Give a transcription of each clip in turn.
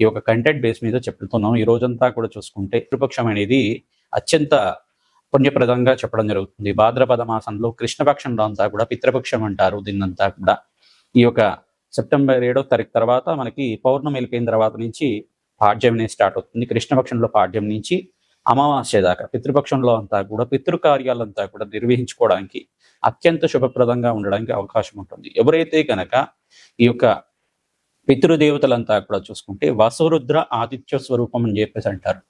ఈ యొక్క content base మీద చెప్తున్నాం. ఈ రోజంతా కూడా చూసుకుంటే పితృపక్షం అనేది అత్యంత పుణ్యప్రదంగా చెప్పడం జరుగుతుంది. భాద్రపద మాసంలో కృష్ణపక్షంలో అంతా కూడా పితృపక్షం అంటారు దీన్నంతా కూడా. ఈ యొక్క సెప్టెంబర్ ఏడో తారీఖు తర్వాత మనకి పౌర్ణమి వెళ్ళిపోయిన తర్వాత నుంచి పాడ్యం అనేది స్టార్ట్ అవుతుంది. కృష్ణపక్షంలో పాడ్యం నుంచి అమావాస్య దాకా పితృపక్షంలో అంతా కూడా పితృకార్యాలంతా కూడా నిర్వహించుకోవడానికి అత్యంత శుభప్రదంగా ఉండడానికి అవకాశం ఉంటుంది. ఎవరైతే కనుక ఈ యొక్క పితృదేవతలంతా కూడా చూసుకుంటే వసురుద్ర ఆదిత్య స్వరూపం అని చెప్పేసి అంటారు.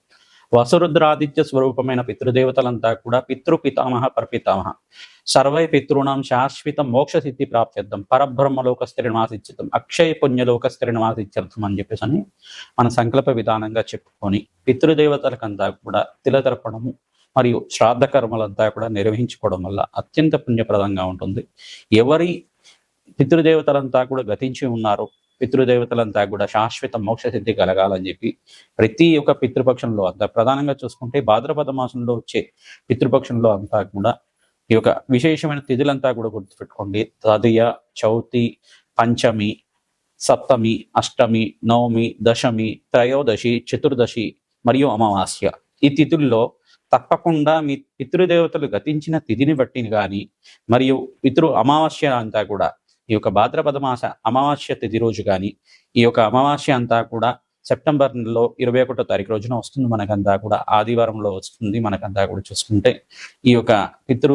వసురుద్ర ఆదిత్య స్వరూపమైన పితృదేవతలంతా కూడా పితృ పితామహ పరపితామహ. సర్వై పితృణం శాశ్వత మోక్ష సిద్ధి ప్రాప్త్యర్థం పరబ్రహ్మలోక స్థిరనివాసిత్యం అక్షయ పుణ్యలోక స్థిరనివాసిత్యర్థం అని చెప్పేసి అని మన సంకల్ప విధానంగా చెప్పుకొని పితృదేవతలకంతా కూడా తిలతర్పణము మరియు శ్రాద్ధ కర్మలంతా కూడా నిర్వహించుకోవడం వల్ల అత్యంత పుణ్యప్రదంగా ఉంటుంది. ఎవరి పితృదేవతలంతా కూడా గతించి ఉన్నారో పితృదేవతలంతా కూడా శాశ్వత మోక్ష సిద్ధి కలగాలని చెప్పి ప్రతి ఒక్క పితృపక్షంలో అంతా ప్రధానంగా చూసుకుంటే భాద్రపద మాసంలో వచ్చే పితృపక్షంలో అంతా కూడా ఈ యొక్క విశేషమైన తిథులంతా కూడా గుర్తుపెట్టుకోండి. తదియ చౌతి పంచమి సప్తమి అష్టమి నవమి దశమి త్రయోదశి చతుర్దశి మరియు అమావాస్య. ఈ తిథుల్లో తప్పకుండా మీ పితృదేవతలు గతించిన తిథిని బట్టి కానీ మరియు పితృ అమావాస్య అంతా కూడా ఈ యొక్క భాద్రపద మాస అమావాస్య తిథి రోజు కానీ ఈ యొక్క అమావాస్య అంతా కూడా సెప్టెంబర్ నెలలో ఇరవై ఒకటో తారీఖు రోజున వస్తుంది మనకంతా కూడా. ఆదివారంలో వస్తుంది మనకంతా కూడా చూసుకుంటే. ఈ యొక్క పితృ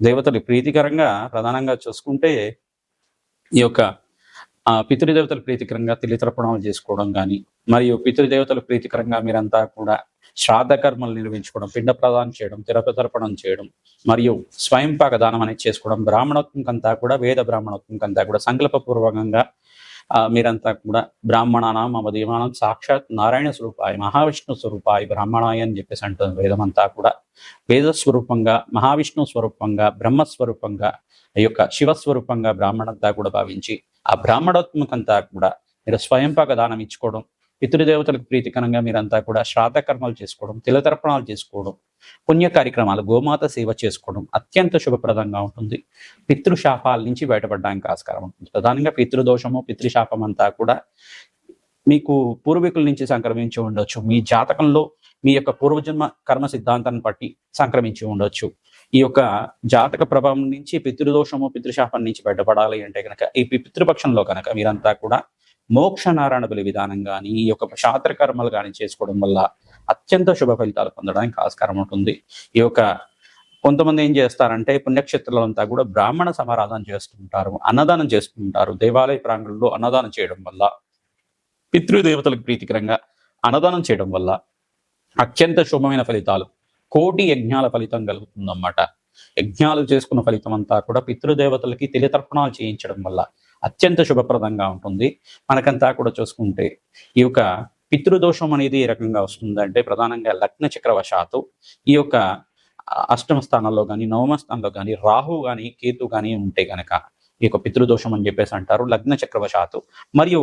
దేవతలు ప్రీతికరంగా ప్రధానంగా చూసుకుంటే ఈ యొక్క ఆ పితృదేవతలు ప్రీతికరంగా తెలితర్పణాలు చేసుకోవడం కానీ మరియు పితృదేవతలు ప్రీతికరంగా మీరంతా కూడా శ్రాద్ధకర్మలు నిర్వహించుకోవడం పిండ ప్రదానం చేయడం తిరపతర్పణం చేయడం మరియు స్వయంపాక దానం అనేది చేసుకోవడం బ్రాహ్మణత్వంకంతా కూడా వేద బ్రాహ్మణత్వంకంతా కూడా సంకల్పపూర్వకంగా ఆ, మీరంతా కూడా బ్రాహ్మణానం మమ సాక్షాత్ నారాయణ స్వరూపాయ మహావిష్ణు స్వరూపాయ బ్రాహ్మణాయ అని చెప్పేసి అంటుంది వేదమంతా కూడా. వేద స్వరూపంగా మహావిష్ణు స్వరూపంగా బ్రహ్మస్వరూపంగా ఈ యొక్క శివస్వరూపంగా బ్రాహ్మణంతా కూడా భావించి ఆ బ్రాహ్మణోత్మకంతా కూడా మీరు స్వయంపాక దానం ఇచ్చుకోవడం పితృదేవతలకు ప్రీతికరంగా మీరంతా కూడా శ్రాద్ధ కర్మలు చేసుకోవడం తిలతర్పణాలు చేసుకోవడం పుణ్య కార్యక్రమాలు గోమాత సేవ చేసుకోవడం అత్యంత శుభప్రదంగా ఉంటుంది. పితృశాపాల నుంచి బయటపడడానికి ఆస్కారం ఉంటుంది. ప్రధానంగా పితృదోషము పితృశాపం అంతా కూడా మీకు పూర్వీకుల నుంచి సంక్రమించి ఉండొచ్చు. మీ జాతకంలో మీ యొక్క పూర్వజన్మ కర్మ సిద్ధాంతాన్ని బట్టి సంక్రమించి ఉండొచ్చు. ఈ యొక్క జాతక ప్రభావం నుంచి పితృదోషము పితృశాపం నుంచి బయటపడాలి అంటే కనుక ఈ పితృపక్షంలో కనుక మీరంతా కూడా మోక్ష నారాయణ బలి విధానం కానీ ఈ యొక్క శాస్త్రకర్మలు కానీ చేసుకోవడం వల్ల అత్యంత శుభ ఫలితాలు పొందడానికి ఆస్కారం ఉంటుంది. ఈ యొక్క కొంతమంది ఏం చేస్తారంటే పుణ్యక్షేత్రాలంతా కూడా బ్రాహ్మణ సమారాధన చేస్తుంటారు అన్నదానం చేస్తుంటారు. దేవాలయ ప్రాంగణంలో అన్నదానం చేయడం వల్ల పితృదేవతలకు ప్రీతికరంగా అన్నదానం చేయడం వల్ల అత్యంత శుభమైన ఫలితాలు కోటి యజ్ఞాల ఫలితం కలుగుతుందన్నమాట. యజ్ఞాలు చేసుకున్న ఫలితం అంతా కూడా పితృదేవతలకి తెలితర్పణాలు చేయించడం వల్ల అత్యంత శుభప్రదంగా ఉంటుంది. మనకంతా కూడా చూసుకుంటే ఈ యొక్క పితృదోషం అనేది ఏ రకంగా వస్తుందంటే ప్రధానంగా లగ్న చక్రవశాత్తు ఈ యొక్క అష్టమ స్థానంలో కానీ నవమ స్థానంలో కానీ రాహు కానీ కేతు కానీ ఉంటే గనక ఈ యొక్క పితృదోషం అని చెప్పేసి అంటారు లగ్న చక్రవశాత్తు. మరియు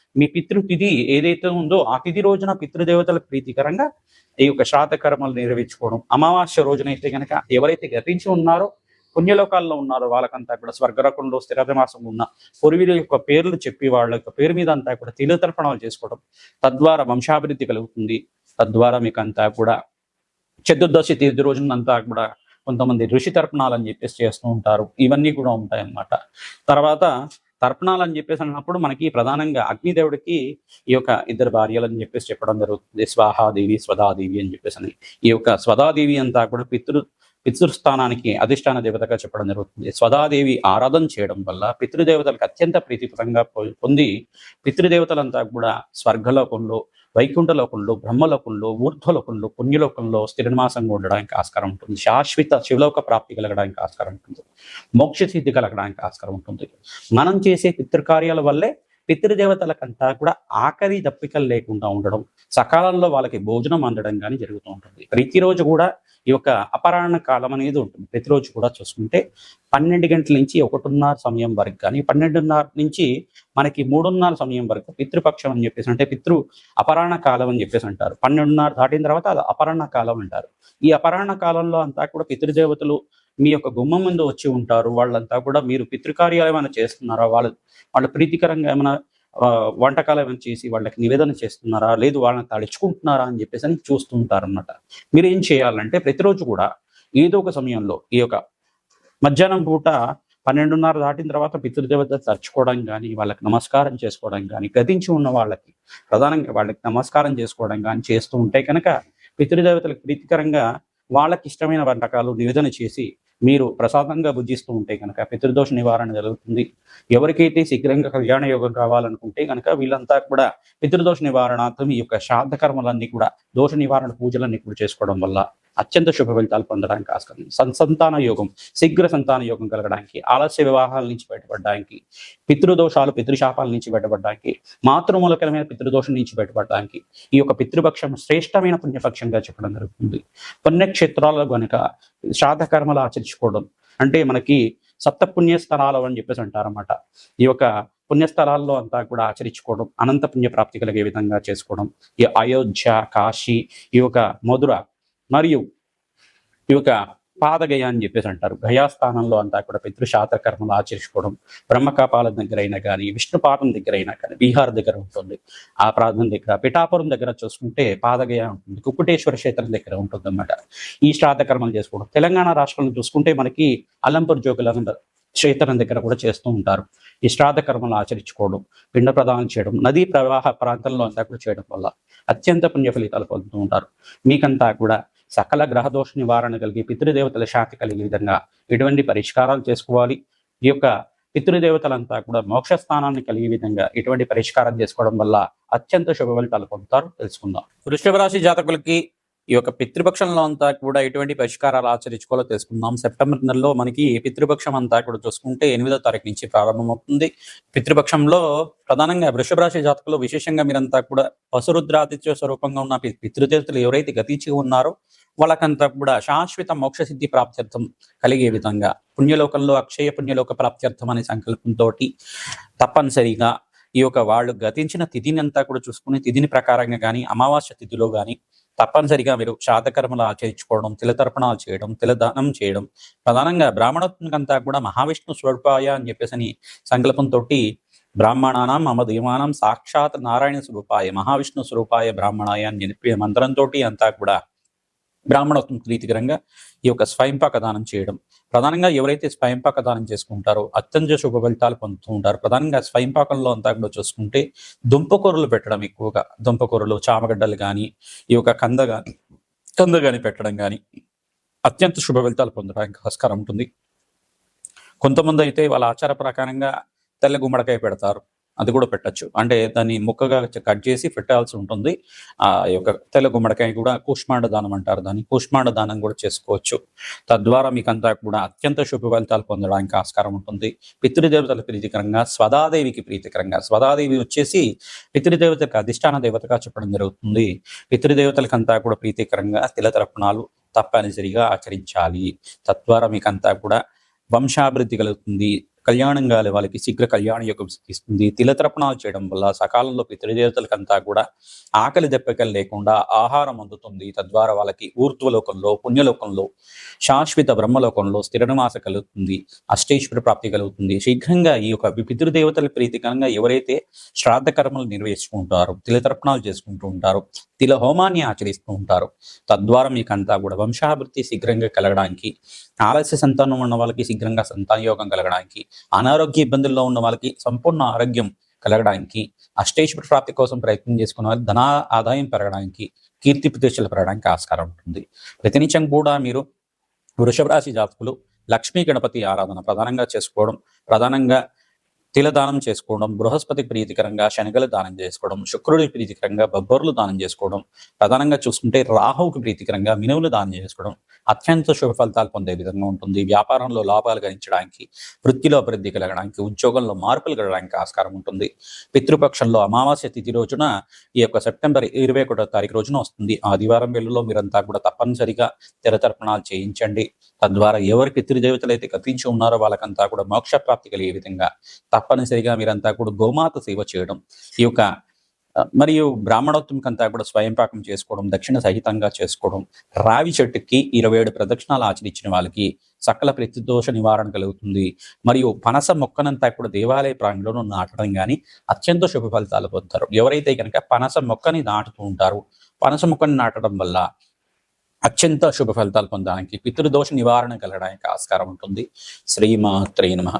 మీ పితృతిథి ఏదైతే ఉందో ఆ తిథి రోజున పితృదేవతల ప్రీతికరంగా ఈ యొక్క శ్రాద్ధ కర్మలు నిర్వహించుకోవడం అమావాస్య రోజునైతే కనుక ఎవరైతే గతించి ఉన్నారో పుణ్యలోకాల్లో ఉన్నారో వాళ్ళకంతా కూడా స్వర్గరకంలో స్థిరమాసం ఉన్న పూర్వీల యొక్క పేర్లు చెప్పి వాళ్ళ యొక్క పేరు మీద అంతా కూడా తిలతర్పణాలు చేసుకోవడం తద్వారా వంశాభివృద్ధి కలుగుతుంది. తద్వారా మీకు అంతా కూడా చతుర్దశి తీర్థి రోజునంతా కూడా కొంతమంది ఋషి తర్పణాలు అని చెప్పేసి చేస్తూ ఉంటారు. ఇవన్నీ కూడా ఉంటాయన్నమాట. తర్వాత తర్పణాలు అని చెప్పేసి అన్నప్పుడు మనకి ప్రధానంగా అగ్నిదేవుడికి ఈ యొక్క ఇద్దరు భార్యలు అని చెప్పేసి చెప్పడం జరుగుతుంది. స్వాహాదేవి స్వదాదేవి అని చెప్పేసి అని. ఈ యొక్క స్వదాదేవి అంతా కూడా పితృ పితృస్థానానికి అధిష్టాన దేవతగా చెప్పడం జరుగుతుంది. స్వదాదేవి ఆరాధన చేయడం వల్ల పితృదేవతలకు అత్యంత ప్రీతిపరంగా పొంది పితృదేవతలంతా కూడా స్వర్గలోకంలో వైకుంఠలోకంలో బ్రహ్మలోకంలో ఊర్ధ్వలోకంలో పుణ్యలోకంలో స్థిరనివాసంగా ఉండడానికి ఆస్కారం ఉంటుంది. శాశ్వత శివలోక ప్రాప్తి కలగడానికి ఆస్కారం ఉంటుంది. మోక్ష సిద్ధి కలగడానికి ఆస్కారం ఉంటుంది. మనం చేసే పితృకార్యాల వల్లే పితృదేవతలకంతా కూడా ఆఖరి దప్పికలు లేకుండా ఉండడం సకాలంలో వాళ్ళకి భోజనం అందడం కానీ జరుగుతూ ఉంటుంది. ప్రతిరోజు కూడా ఈ యొక్క అపరాహ్న కాలం అనేది ఉంటుంది. ప్రతిరోజు కూడా చూసుకుంటే పన్నెండు గంటల నుంచి ఒకటిన్నర సమయం వరకు కానీ పన్నెండున్నర నుంచి మనకి మూడున్నర సమయం వరకు పితృపక్షం అని చెప్పేసి అంటే పితృ అపరాహ్న కాలం అని చెప్పేసి అంటారు. పన్నెండున్నర దాటిన తర్వాత అది అపరాహ్న కాలం అంటారు. ఈ అపరాహ్న కాలంలో అంతా కూడా పితృదేవతలు మీ యొక్క గుమ్మం ముందు వచ్చి ఉంటారు. వాళ్ళంతా కూడా మీరు పితృకార్యాలు ఏమైనా చేస్తున్నారా? వాళ్ళు వాళ్ళ ప్రీతికరంగా ఏమైనా వంటకాలు ఏమైనా చేసి వాళ్ళకి నివేదన చేస్తున్నారా? లేదు వాళ్ళని తడుచుకుంటున్నారా అని చెప్పేసి అని చూస్తూ ఉంటారన్నమాట. మీరు ఏం చేయాలంటే ప్రతిరోజు కూడా ఏదో ఒక సమయంలో ఈ యొక్క మధ్యాహ్నం పూట పన్నెండున్నర దాటిన తర్వాత పితృదేవత తరుచుకోవడం కానీ వాళ్ళకి నమస్కారం చేసుకోవడం కానీ గతించి ఉన్న వాళ్ళకి ప్రధానంగా వాళ్ళకి నమస్కారం చేసుకోవడం కానీ చేస్తూ ఉంటే కనుక పితృదేవతలకు ప్రీతికరంగా వాళ్ళకి ఇష్టమైన వంటకాలు నివేదన చేసి మీరు ప్రసాదంగా భుజిస్తూ ఉంటే కనుక పితృదోష నివారణ జరుగుతుంది. ఎవరికైతే శీఘ్రంగా కళ్యాణ యోగం కావాలనుకుంటే కనుక వీళ్ళంతా కూడా పితృదోష నివారణార్థం ఈ యొక్క శ్రాద్ధ కర్మలన్నీ కూడా దోష నివారణ పూజలన్నీ కూడా చేసుకోవడం వల్ల అత్యంత శుభ ఫలితాలు పొందడానికి ఆస్కారం. సంతాన యోగం శీఘ్ర సంతాన యోగం కలగడానికి ఆలస్య వివాహాల నుంచి బయటపడడానికి పితృదోషాలు పితృశాపాల నుంచి బయటపడడానికి మాతృమూలకరమైన పితృదోషం నుంచి బయటపడడానికి ఈ యొక్క పితృపక్షం శ్రేష్టమైన పుణ్యపక్షంగా చెప్పడం జరుగుతుంది. పుణ్యక్షేత్రాల్లో గనుక శ్రాద్ధకర్మలు ఆచరించుకోవడం అంటే మనకి సప్తపుణ్య స్థలాలు అని చెప్పేసి అంటారన్నమాట. ఈ యొక్క పుణ్యస్థలాల్లో అంతా కూడా ఆచరించుకోవడం అనంత పుణ్య ప్రాప్తి కలిగే విధంగా చేసుకోవడం ఈ అయోధ్య కాశీ ఈ యొక్క మధుర మరియు ఈ యొక్క పాదగయ అని చెప్పేసి అంటారు. గయాస్థానంలో అంతా కూడా పితృశాత కర్మలు ఆచరించుకోవడం బ్రహ్మకాపాలం దగ్గర అయినా కానీ విష్ణుపాదం దగ్గర అయినా కానీ బీహార్ దగ్గర ఉంటుంది. ఆ ప్రాంతం దగ్గర పిఠాపురం దగ్గర చూసుకుంటే పాదగయ ఉంటుంది. కుక్కుటేశ్వర క్షేత్రం దగ్గర ఉంటుంది అన్నమాట ఈ శ్రాద్ధ కర్మలు చేసుకోవడం. తెలంగాణ రాష్ట్రంలో చూసుకుంటే మనకి అలంపూర్ జోగులంద క్షేత్రం దగ్గర కూడా చేస్తూ ఉంటారు. ఈ శ్రాద్ధ కర్మలు ఆచరించుకోవడం పిండ ప్రదానం చేయడం నదీ ప్రవాహ ప్రాంతంలో అంతా కూడా చేయడం వల్ల అత్యంత పుణ్య ఫలితాలు పొందుతూ ఉంటారు. మీకంతా కూడా సకల గ్రహదోష నివారణ కలిగి పితృదేవతల శాంతి కలిగే విధంగా ఎటువంటి పరిష్కారాలు చేసుకోవాలి. ఈ యొక్క పితృదేవతలంతా కూడా మోక్ష స్థానాన్ని కలిగే విధంగా ఎటువంటి పరిష్కారం చేసుకోవడం వల్ల అత్యంత శుభ ఫలితాలు పొందుతారు. తెలుసుకుందాం. వృషభ రాశి జాతకులకి ఈ యొక్క పితృపక్షంలో అంతా కూడా ఎటువంటి పరిష్కారాలు ఆచరించుకోవాలో తెలుసుకుందాం. సెప్టెంబర్ నెలలో మనకి పితృపక్షం అంతా కూడా చూసుకుంటే ఎనిమిదో తారీఖు నుంచి ప్రారంభమవుతుంది. పితృపక్షంలో ప్రధానంగా వృషభ రాశి జాతకులు విశేషంగా మీరంతా కూడా పశురుద్రాదిత్య స్వరూపంగా ఉన్న పితృదేవతలు ఎవరైతే గతించి ఉన్నారో వాళ్ళకంతా కూడా శాశ్వత మోక్ష సిద్ధి ప్రాప్త్యర్థం కలిగే విధంగా పుణ్యలోకంలో అక్షయ పుణ్యలోక ప్రాప్త్యర్థం అనే సంకల్పంతో తప్పనిసరిగా ఈ యొక్క వాళ్ళు గతించిన తిథిని అంతా కూడా చూసుకుని తిథిని ప్రకారంగా కానీ అమావాస్య తిథిలో కానీ తప్పనిసరిగా మీరు శాతకర్మలు ఆచరించుకోవడం తిలతర్పణాలు చేయడం తిలదానం చేయడం ప్రధానంగా బ్రాహ్మణత్వంకంతా కూడా మహావిష్ణు స్వరూపాయ అని చెప్పేసి అని సంకల్పంతో బ్రాహ్మణానం మమదీమానం సాక్షాత్ నారాయణ స్వరూపాయ మహావిష్ణు స్వరూపాయ బ్రాహ్మణాయ అని చెప్పే మంత్రంతో అంతా కూడా బ్రాహ్మణత్వం ప్రీతికరంగా ఈ యొక్క స్వయంపాక దానం చేయడం. ప్రధానంగా ఎవరైతే స్వయంపాక దానం చేసుకుంటారో అత్యంత శుభ ఫలితాలు పొందుతూ ఉంటారు. ప్రధానంగా స్వయంపాకంలో అంతా కూడా చూసుకుంటే దుంపకూరలు పెట్టడం ఎక్కువగా. దుంపకూరలు చామగడ్డలు కానీ ఈ యొక్క కంద కానీ కంద కానీ పెట్టడం కానీ అత్యంత శుభ ఫలితాలు పొందడానికి ఆస్కారం ఉంటుంది. కొంతమంది అయితే వాళ్ళ ఆచార ప్రకారంగా తెల్ల గుమ్మడికాయ పెడతారు. అది కూడా పెట్టచ్చు. అంటే దాన్ని ముక్కగా కట్ చేసి పెట్టాల్సి ఉంటుంది. ఆ యొక్క తెల్ల గుమ్మడికాయ కూడా కూష్మాండ దానం అంటారు దాన్ని. కూష్మాండ దానం కూడా చేసుకోవచ్చు. తద్వారా మీకంతా కూడా అత్యంత శుభ ఫలితాలు పొందడానికి ఆస్కారం ఉంటుంది. పితృదేవతల ప్రీతికరంగా స్వదాదేవికి ప్రీతికరంగా స్వదాదేవి వచ్చేసి పితృదేవతలకు అధిష్టాన దేవతగా చెప్పడం జరుగుతుంది. పితృదేవతలకంతా కూడా ప్రీతికరంగా తిలతర్పణాలు తప్పనిసరిగా ఆచరించాలి. తద్వారా మీకంతా కూడా వంశాభివృద్ధి కలుగుతుంది. కళ్యాణం కాలే వాళ్ళకి శీఘ్ర కళ్యాణ యోగం సిద్ధిస్తుంది. తిలతర్పణాలు చేయడం వల్ల సకాలంలో పితృదేవతలకంతా కూడా ఆకలి దెబ్బకలు లేకుండా ఆహారం అందుతుంది. తద్వారా వాళ్ళకి ఊర్ధ్వలోకంలో పుణ్యలోకంలో శాశ్వత బ్రహ్మలోకంలో స్థిరనివాస కలుగుతుంది. అష్టేశ్వర ప్రాప్తి కలుగుతుంది. శీఘ్రంగా ఈ యొక్క పితృదేవతల ప్రీతికరంగా ఎవరైతే శ్రాద్ధ కర్మలు నిర్వహించుకుంటారో తిలతర్పణాలు చేసుకుంటూ ఉంటారు తిల హోమాన్ని ఆచరిస్తూ ఉంటారు తద్వారా మీకంతా కూడా వంశాభివృద్ధి శీఘ్రంగా కలగడానికి ఆలస్య సంతానం ఉన్న వాళ్ళకి శీఘ్రంగా సంతానయోగం కలగడానికి అనారోగ్య ఇబ్బందుల్లో ఉన్న వాళ్ళకి సంపూర్ణ ఆరోగ్యం కలగడానికి అష్టేశ్వర ప్రాప్తి కోసం ప్రయత్నం చేసుకున్న వాళ్ళకి ధన ఆదాయం పెరగడానికి కీర్తి ప్రతిష్టలు పెరగడానికి ఆస్కారం ఉంటుంది. ప్రతినిత్యం కూడా మీరు వృషభ రాశి జాతకులు లక్ష్మీ గణపతి ఆరాధన ప్రధానంగా చేసుకోవడం ప్రధానంగా తిల దానం చేసుకోవడం బృహస్పతి ప్రీతికరంగా శనగలు దానం చేసుకోవడం శుక్రుడి ప్రీతికరంగా బొబ్బర్లు దానం చేసుకోవడం ప్రధానంగా చూసుకుంటే రాహువుకి ప్రీతికరంగా మినువులు దానం చేసుకోవడం అత్యంత శుభ ఫలితాలు పొందే విధంగా ఉంటుంది. వ్యాపారంలో లాభాలు గణించడానికి వృత్తిలో అభివృద్ధి కలగడానికి ఉద్యోగంలో మార్పులు కలగడానికి ఆస్కారం ఉంటుంది. పితృపక్షంలో అమావాస్య తిథి రోజున ఈ యొక్క సెప్టెంబర్ ఇరవై ఒకటో తారీఖు రోజున వస్తుంది. ఆదివారం వేళలో మీరంతా కూడా తప్పనిసరిగా తెరతర్పణాలు చేయించండి. తద్వారా ఎవరికి పితృదేవతలు అయితే గతించి ఉన్నారో వాళ్ళకంతా కూడా మోక్ష ప్రాప్తి కలిగే విధంగా తప్పనిసరిగా మీరంతా కూడా గోమాత సేవ చేయడం ఈ యొక్క మరియు బ్రాహ్మణోత్తంకంతా కూడా స్వయం పాకం చేసుకోవడం దక్షిణ సహితంగా చేసుకోవడం రావి చెట్టుకి ఇరవై ఏడు ప్రదక్షిణాలు ఆచరించిన వాళ్ళకి సకల ప్రతిదోష నివారణ కలుగుతుంది. మరియు పనస మొక్కనంతా కూడా దేవాలయ ప్రాంగణంలో నాటడం కానీ అత్యంత శుభ ఫలితాలు పొందుతారు. ఎవరైతే కనుక పనస మొక్కని నాటుతూ ఉంటారు పనస మొక్కని నాటడం వల్ల అత్యంత శుభ ఫలితాలు పొందడానికి పితృదోష నివారణ కలగడానికి ఆస్కారం ఉంటుంది. శ్రీమాత్రే నమ.